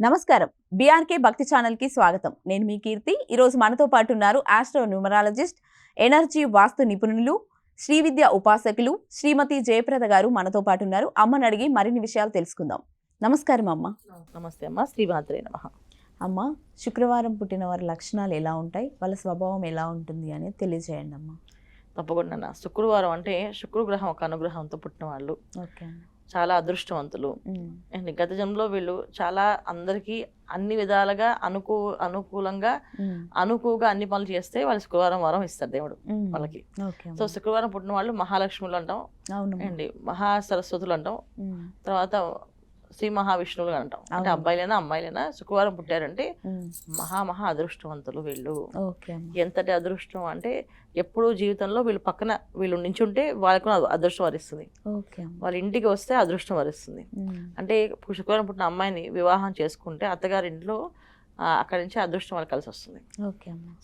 నమస్కారం. బీఆర్కే భక్తి ఛానల్కి స్వాగతం. నేను మీ కీర్తి. ఈరోజు మనతో పాటు ఉన్నారు ఆస్ట్రో న్యూమరాలజిస్ట్ ఎనర్జీ వాస్తు నిపుణులు శ్రీ విద్య ఉపాసకులు శ్రీమతి జయప్రద గారు మనతో పాటు ఉన్నారు. అమ్మని అడిగి మరిన్ని విషయాలు తెలుసుకుందాం. నమస్కారం అమ్మ. నమస్తే అమ్మ. శ్రీమాత్రే నమ. అమ్మ శుక్రవారం పుట్టిన వారి లక్షణాలు ఎలా ఉంటాయి? వాళ్ళ స్వభావం ఎలా ఉంటుంది అనేది తెలియజేయండి అమ్మ. తప్పకుండా. శుక్రవారం అంటే శుక్రగ్రహం ఒక అనుగ్రహంతో పుట్టిన వాళ్ళు. ఓకే. చాలా అదృష్టవంతులు. అండ్ గత జన్మలో వీళ్ళు చాలా అందరికీ అన్ని విధాలుగా అనుకూ అనుకూలంగా అనుకువగా అన్ని పనులు చేస్తే వాళ్ళు శుక్రవారం వారం ఇస్తారు దేవుడు. వాళ్ళకి. సో శుక్రవారం పుట్టిన వాళ్ళు మహాలక్ష్ములు అంటాం. అండ్ మహా సరస్వతులు అంటాం. తర్వాత శ్రీ మహావిష్ణువులు అంటాం. అంటే. అబ్బాయిలైనా అమ్మాయిలైనా శుక్రవారం పుట్టారంటే మహా మహా అదృష్టవంతులు వీళ్ళు. ఎంతటి అదృష్టం అంటే ఎప్పుడూ జీవితంలో వీళ్ళు పక్కన వీళ్ళు నించుంటే వాళ్ళకు అదృష్టం వరిస్తుంది. వాళ్ళ ఇంటికి వస్తే అదృష్టం వరిస్తుంది. అంటే శుక్రవారం పుట్టిన అమ్మాయిని వివాహం చేసుకుంటే అత్తగారి ఇంట్లో అక్కడి నుంచి అదృష్టం వాళ్ళకి కలిసి వస్తుంది.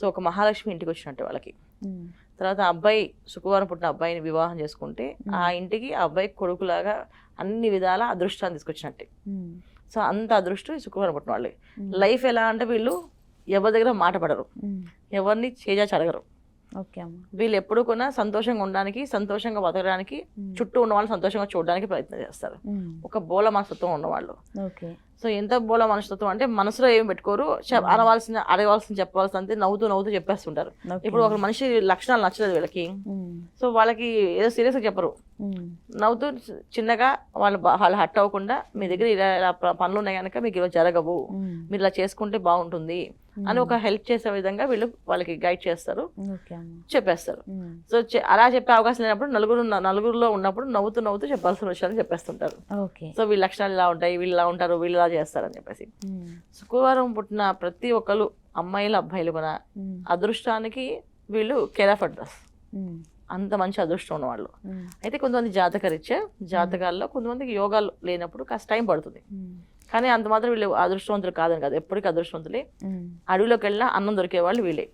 సో ఒక మహాలక్ష్మి ఇంటికి వచ్చినట్టే వాళ్ళకి. తర్వాత అబ్బాయి శుక్రవారం పుట్టిన అబ్బాయిని వివాహం చేసుకుంటే ఆ ఇంటికి ఆ అబ్బాయి కొడుకులాగా అన్ని విధాల అదృష్టాన్ని తీసుకొచ్చినట్టే. సో అంత అదృష్టం శుక్రవారం పుట్టిన వాళ్ళు. లైఫ్ ఎలా అంటే వీళ్ళు ఎవరి దగ్గర మాట పడరు. ఎవరిని చేజాచి అడగరు. వీళ్ళు ఎప్పుడు కూడా సంతోషంగా ఉండడానికి సంతోషంగా బతకడానికి చుట్టూ ఉన్న వాళ్ళు సంతోషంగా చూడడానికి ప్రయత్నం చేస్తారు. ఒక బోల మనస్తత్వం ఉన్నవాళ్ళు. ఓకే. సో ఎంత బోల మనస్తత్వం అంటే మనసులో ఏం పెట్టుకోరు చె- అనవలసిన అడగవలసిన చెప్పవలసిన అంతే నవ్వుతూ నవ్వుతూ చెప్పేస్తుంటారు. ఇప్పుడు ఒక మనిషి లక్షణాలు నచ్చలేదు వీళ్ళకి. సో వాళ్ళకి ఏదో సీరియస్గా చెప్పరు. నవ్వుతూ చిన్నగా వాళ్ళు వాళ్ళు హట్ అవ్వకుండా మీ దగ్గర ఇలా పనులు ఉన్నాయి కనుక మీకు ఇలా జరగవు. మీరు ఇలా చేసుకుంటే బాగుంటుంది అని ఒక హెల్ప్ చేసే విధంగా వీళ్ళు వాళ్ళకి గైడ్ చేస్తారు. చెప్పేస్తారు. సో అలా చెప్పే అవకాశం లేనప్పుడు నలుగురు నలుగురిలో ఉన్నప్పుడు నవ్వుతూ నవ్వుతూ చెప్పాల్సిన విషయాలు చెప్పేస్తుంటారు. సో వీళ్ళ లక్షణాలు ఇలా ఉంటాయి వీళ్ళు ఇలా ఉంటారు వీళ్ళు ఇలా చేస్తారని చెప్పేసి. శుక్రవారం పుట్టిన ప్రతి ఒక్కరు అమ్మాయిలు అబ్బాయిలు కూడా అదృష్టానికి వీళ్ళు కేరాఫ్ అడ్రస్ అంత మంచి అదృష్టం ఉన్నవాళ్ళు. అయితే కొంతమంది జాతకరీత్యా జాతకాల్లో కొంతమందికి యోగాలు లేనప్పుడు కాస్త టైం పడుతుంది. కానీ అంత మాత్రం వీళ్ళు అదృష్టవంతులు కాదని కాదు ఎప్పటికీ అదృష్టవంతులే. అడవిలోకి వెళ్ళినా అన్నం దొరికే వాళ్ళు వీళ్ళే.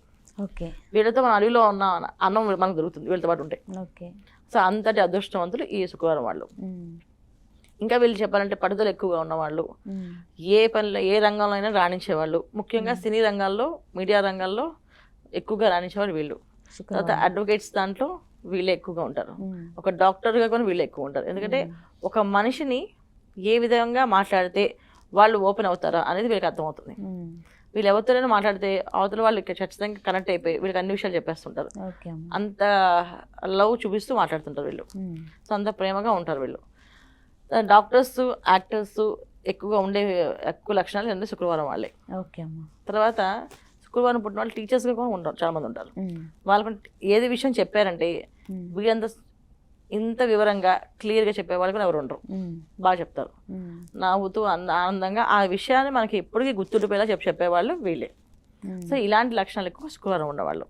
ఓకే. వీళ్ళతో మన అడవిలో ఉన్న అన్నం మనకు దొరుకుతుంది వీళ్ళతో పాటు ఉంటే. ఓకే. సో అంతటి అదృష్టవంతులు ఈ శుక్రవారం వాళ్ళు. ఇంకా వీళ్ళు చెప్పాలంటే పట్టుదల ఎక్కువగా ఉన్నవాళ్ళు. ఏ పనిలో ఏ రంగంలో అయినా రాణించేవాళ్ళు. ముఖ్యంగా సినీ రంగాల్లో మీడియా రంగాల్లో ఎక్కువగా రాణించేవాళ్ళు వీళ్ళు. తర్వాత అడ్వకేట్స్ దాంట్లో వీళ్ళే ఎక్కువగా ఉంటారు. ఒక డాక్టర్గా కూడా వీళ్ళు ఎక్కువ ఉంటారు. ఎందుకంటే ఒక మనిషిని ఏ విధంగా మాట్లాడితే వాళ్ళు ఓపెన్ అవుతారా అనేది వీళ్ళకి అర్థమవుతుంది. వీళ్ళు ఎవరితోనైనా మాట్లాడితే అవతల వాళ్ళు ఇక్కడ ఖచ్చితంగా కనెక్ట్ అయిపోయి వీళ్ళకి అన్ని విషయాలు చెప్పేస్తుంటారు. అంత లవ్ చూపిస్తూ మాట్లాడుతుంటారు వీళ్ళు. సో అంత ప్రేమగా ఉంటారు వీళ్ళు. డాక్టర్స్ యాక్టర్స్ ఎక్కువగా ఉండే ఎక్కువ లక్షణాలు ఏంటంటే శుక్రవారం వాళ్ళే. ఓకే అమ్మ. తర్వాత శుక్రవారం పుట్టిన వాళ్ళు టీచర్స్గా కూడా ఉంటారు చాలా మంది ఉంటారు వాళ్ళకి ఏది విషయం చెప్పారంటే వీళ్ళంత ఇంత వివరంగా క్లియర్గా చెప్పే వాళ్ళు కూడా ఎవరు ఉండరు. బాగా చెప్తారు. నవ్వుతూ ఆనంద- ఆనందంగా ఆ విషయాన్ని మనకి ఎప్పటికీ గుర్తుండిపోయేలా చెప్పి చెప్పేవాళ్ళు వీళ్ళే. సో ఇలాంటి లక్షణాలు ఎక్కువ శుక్రవారం ఉండేవాళ్ళు.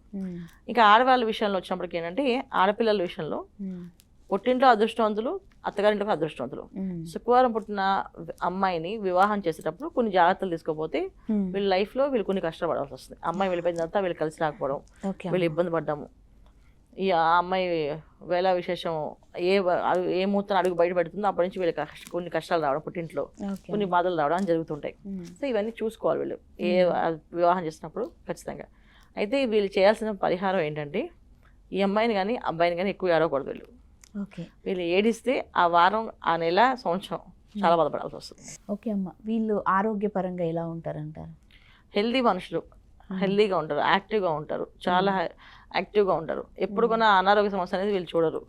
ఇంకా ఆడవాళ్ళ విషయంలో వచ్చినప్పటికి ఏంటంటే ఆడపిల్లల విషయంలో పుట్టింట్లో అదృష్టవంతులు అత్తగారింట్లో అదృష్టవంతులు. శుక్రవారం పుట్టిన అమ్మాయిని వివాహం చేసేటప్పుడు కొన్ని జాగ్రత్తలు తీసుకోపోతే వీళ్ళ లైఫ్లో వీళ్ళు కొన్ని కష్టపడాల్సి వస్తుంది. అమ్మాయి వెళ్ళిపోయిన తర్వాత వీళ్ళు కలిసి రాకపోవడం. వీళ్ళు ఇబ్బంది పడ్డాము ఈ అమ్మాయి వేళ విశేషం ఏ ఏ ముహూర్తం అడుగు బయట పెడుతుందో అప్పటి నుంచి వీళ్ళకి కష్ట- కొన్ని కష్టాలు రావడం పుట్టింట్లో కొన్ని బాధలు రావడం అని జరుగుతుంటాయి. సో ఇవన్నీ చూసుకోవాలి వీళ్ళు. ఏ వివాహం చేసినప్పుడు ఖచ్చితంగా. అయితే వీళ్ళు చేయాల్సిన పరిహారం ఏంటంటే ఈ అమ్మాయిని కానీ అబ్బాయిని కానీ ఎక్కువ ఏడవకూడదు వీళ్ళు. వీళ్ళు ఏడిస్తే ఆ వారం ఆ నెల సంవత్సరం చాలా బాధపడాల్సి వస్తుంది. ఓకే అమ్మ. వీళ్ళు ఆరోగ్యపరంగా ఎలా ఉంటారంటారు? హెల్దీ మనుషులు. హెల్దీగా ఉంటారు యాక్టివ్గా ఉంటారు చాలా యాక్టివ్గా ఉంటారు. ఎప్పుడు కూడా అనారోగ్య సమస్య అనేది వీళ్ళు చూడరు.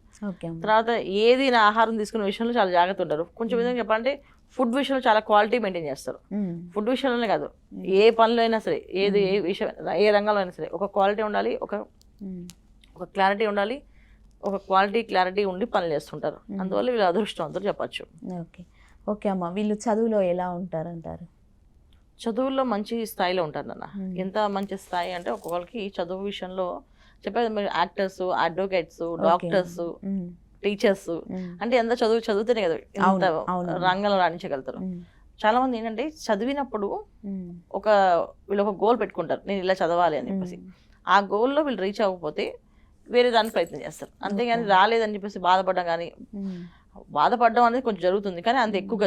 తర్వాత ఏది నా ఆహారం తీసుకునే విషయంలో చాలా జాగ్రత్త ఉంటారు. కొంచెం విధంగా చెప్పాలంటే ఫుడ్ విషయంలో చాలా క్వాలిటీ మెయింటైన్ చేస్తారు. ఫుడ్ విషయంలోనే కాదు. ఏ పనిలో అయినా సరే ఏది ఏ విషయం ఏ రంగంలో అయినా సరే ఒక క్వాలిటీ ఉండాలి ఒక ఒక క్లారిటీ ఉండాలి ఒక క్వాలిటీ క్లారిటీ ఉండి పనులు చేస్తుంటారు. అందువల్ల వీళ్ళు అదృష్టవంతులు చెప్పచ్చు. ఓకే. ఓకే అమ్మ వీళ్ళు చదువులో ఎలా ఉంటారంటారు? చదువుల్లో మంచి స్థాయిలో ఉంటారు నాన్న. ఎంత మంచి స్థాయి అంటే ఒక్కొక్కరికి చదువు విషయంలో చెప్పేది మీరు యాక్టర్స్ అడ్వకేట్స్ డాక్టర్స్ టీచర్స్ అంటే ఎంత చదువు చదువుతూనే కదా ఇంత. రంగంలో రాణించగలుగుతారు. చాలా మంది ఏంటంటే చదివినప్పుడు ఒక వీళ్ళు ఒక గోల్ పెట్టుకుంటారు. నేను ఇలా చదవాలి అని చెప్పేసి. ఆ గోల్లో వీళ్ళు రీచ్ అవ్వకపోతే వేరే దానికి ప్రయత్నం చేస్తారు. అంతేగాని రాలేదని చెప్పేసి బాధపడడం కానీ బాధపడడం అనేది కొంచెం జరుగుతుంది. కానీ అంత ఎక్కువగా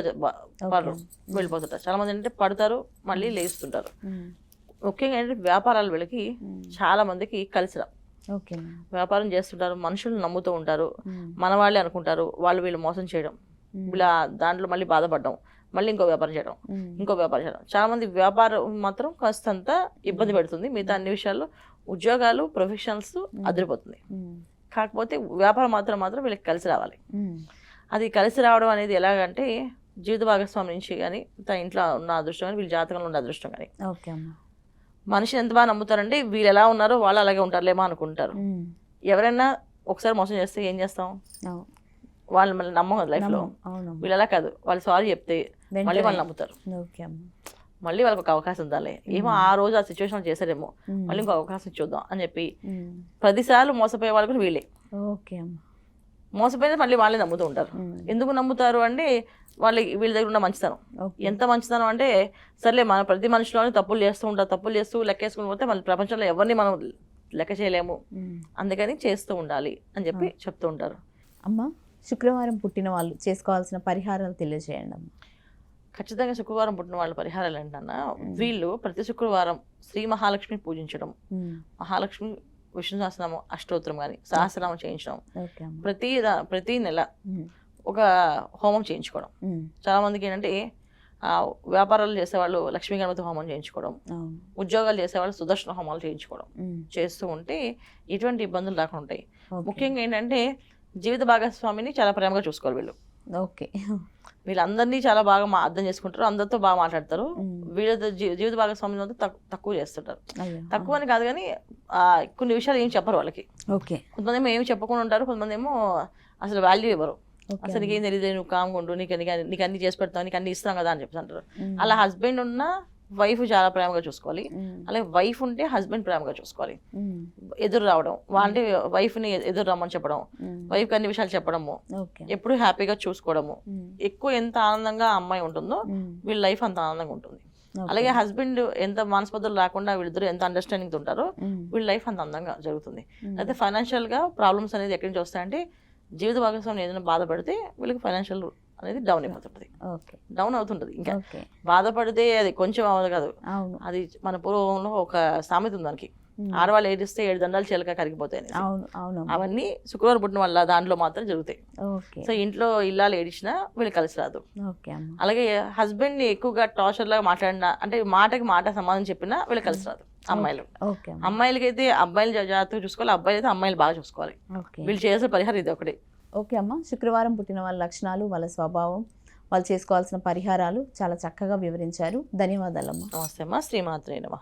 పడరు వెళ్ళిపోతుంటారు. చాలా మంది ఏంటంటే పడతారు మళ్ళీ లేస్తుంటారు. ముఖ్యంగా ఏంటంటే వ్యాపారాలు వీళ్ళకి చాలా మందికి కలిసి రా వ్యాపారం చేస్తుంటారు మనుషులు నమ్ముతూ ఉంటారు మన వాళ్ళే అనుకుంటారు వాళ్ళు వీళ్ళు మోసం చేయడం. ఇలా దాంట్లో మళ్ళీ బాధపడడం. మళ్ళీ ఇంకో వ్యాపారం చేయడం ఇంకో వ్యాపారం చేయడం. చాలా మంది వ్యాపారం మాత్రం కాస్తంత ఇబ్బంది పెడుతుంది. మిగతా అన్ని విషయాల్లో ఉద్యోగాలు ప్రొఫెషనల్స్ అదిరిపోతుంది. కాకపోతే వ్యాపారం మాత్రం మాత్రం వీళ్ళకి కలిసి రావాలి. అది కలిసి రావడం అనేది ఎలాగంటే జీవిత భాగస్వామి నుంచి కానీ తన ఇంట్లో ఉన్న అదృష్టం కానీ వీళ్ళ జాతకంలో ఉన్న అదృష్టం కానీ మనిషిని ఎంత బాగా నమ్ముతారంటే వీళ్ళు ఎలా ఉన్నారో వాళ్ళు అలాగే ఉంటారులేమో అనుకుంటారు. ఎవరైనా ఒకసారి మోసం చేస్తే ఏం చేస్తాం? వాళ్ళు మళ్ళీ నమ్మం కదా లైఫ్లో. వీళ్ళు అలా కాదు. వాళ్ళు సారీ చెప్తే మళ్ళీ. వాళ్ళు నమ్ముతారు. మళ్ళీ వాళ్ళకి ఒక అవకాశం ఉండాలి. ఏమో ఆ రోజు ఆ సిచ్యువేషన్ చేశారేమో. ఉమ్, మళ్ళీ ఇంకో అవకాశం చూద్దాం అని చెప్పి ఉమ్, పదిసార్లు మోసపోయే వాళ్ళు కూడా వీళ్ళే. ఓకే అమ్మా. మోసపోయిన మళ్ళీ వాళ్ళే నమ్ముతూ ఉంటారు. ఎందుకు నమ్ముతారు అంటే వాళ్ళ వీళ్ళ దగ్గర ఉన్న మంచితనం. ఎంత మంచితనం అంటే సర్లే మన ప్రతి మనిషిలోనే తప్పులు చేస్తూ ఉంటారు. తప్పులు చేస్తూ లెక్కేసుకుని పోతే మళ్ళీ ప్రపంచంలో ఎవరిని మనం లెక్క చేయలేము. అందుకని చేస్తూ ఉండాలి అని చెప్పి చెప్తూ ఉంటారు. అమ్మ శుక్రవారం పుట్టిన వాళ్ళు చేసుకోవాల్సిన పరిహారాలు తెలియజేయండి అమ్మ. ఖచ్చితంగా శుక్రవారం పుట్టిన వాళ్ళ పరిహారాలు ఏంటన్నా వీళ్ళు ప్రతి శుక్రవారం శ్రీ మహాలక్ష్మిని పూజించడం మహాలక్ష్మి విష్ణు సహస్రనామం అష్టోత్తరం కానీ సహస్రనామం చేయించడం. ప్రతి ప్రతి నెల ఒక హోమం చేయించుకోవడం. చాలా మందికి ఏంటంటే ఆ, వ్యాపారాలు చేసేవాళ్ళు లక్ష్మీ గణపతి హోమం చేయించుకోవడం ఉద్యోగాలు చేసేవాళ్ళు సుదర్శన హోమాలు చేయించుకోవడం చేస్తూ ఉంటే ఎటువంటి ఇబ్బందులు రాకుండా ఉంటాయి. ముఖ్యంగా ఏంటంటే జీవిత భాగస్వామిని చాలా ప్రేమగా చూసుకోవాలి వీళ్ళు. ఓకే. వీళ్ళందరినీ చాలా బాగా మా అర్థం చేసుకుంటారు అందరితో బాగా మాట్లాడతారు. వీళ్ళతో జీ- జీవిత తక్కు- తక్కువ చేస్తుంటారు. తక్కువ అని కాదు కానీ ఆ, కొన్ని విషయాలు ఏం చెప్పరు వాళ్ళకి. ఓకే. కొంతమంది ఏమో ఏమి చెప్పకుండా ఉంటారు కొంతమంది ఏమో అసలు వాల్యూ ఇవ్వరు. అసలు నీకేం తెలియదు నువ్వు కామ్గా ఉండు నీకు నీకు అన్ని చేసి పెడతావు నీకు అన్ని ఇస్తాం కదా అని ఉమ్, అలా హస్బెండ్ ఉన్న వైఫ్ చాలా ప్రేమగా చూసుకోవాలి. అలాగే వైఫ్ ఉంటే హస్బెండ్ ప్రేమగా చూసుకోవాలి. ఎదురు రావడం అంటే వైఫ్ని ఎదురు రమ్మని చెప్పడం వైఫ్కి అన్ని విషయాలు చెప్పడము ఎప్పుడు హ్యాపీగా చూసుకోవడము. ఎక్కువ ఎంత ఆనందంగా అమ్మాయి ఉంటుందో వీళ్ళ లైఫ్ అంత ఆనందంగా ఉంటుంది. అలాగే హస్బెండ్ ఎంత మనస్పర్ధలు రాకుండా వీళ్ళిద్దరు ఎంత అండర్స్టాండింగ్ ఉంటారో వీళ్ళ లైఫ్ అంత అందంగా జరుగుతుంది. అయితే ఫైనాన్షియల్గా ప్రాబ్లమ్స్ అనేది ఎక్కడి నుంచి వస్తాయంటే జీవిత భాగస్వామి ఏదైనా బాధపడితే వీళ్ళకి ఫైనాన్షియల్ అనేది డౌన్ అయిపోతుంటుంది. డౌన్ అవుతుంటుంది. ఇంకా బాధపడితే అది కొంచెం అవ్వదు కాదు. అది మన పూర్వంలో ఒక సామెత ఉంది దానికి. ఆడవాళ్ళు ఏడిస్తే ఏడు దండాలు చిలక కరిగిపోతాయి అవన్నీ శుక్రవారం పుట్టిన వాళ్ళ దాంట్లో మాత్రం జరుగుతాయి. సో ఇంట్లో ఇల్లాలు ఏడిచినా వీళ్ళు కలిసి రాదు. అలాగే హస్బెండ్ని ఎక్కువగా టార్చర్ లాగా మాట్లాడినా అంటే మాటకి మాట సమాధానం చెప్పినా వీళ్ళు కలిసి రాదు అమ్మాయిలు. అమ్మాయిలకి అయితే అబ్బాయిలు జాగ్రత్తగా చూసుకోవాలి. అబ్బాయిలు అయితే అమ్మాయిలు బాగా చూసుకోవాలి. వీళ్ళు చేయాల్సిన పరిహారం ఇది ఒకటి ఓకే అమ్మ. శుక్రవారం పుట్టిన వాళ్ళ లక్షణాలు వాళ్ళ స్వభావం వాళ్ళు చేసుకోవాల్సిన పరిహారాలు చాలా చక్కగా వివరించారు. ధన్యవాదాలమ్మా నమస్తే అమ్మ. శ్రీమాత్రే నమ.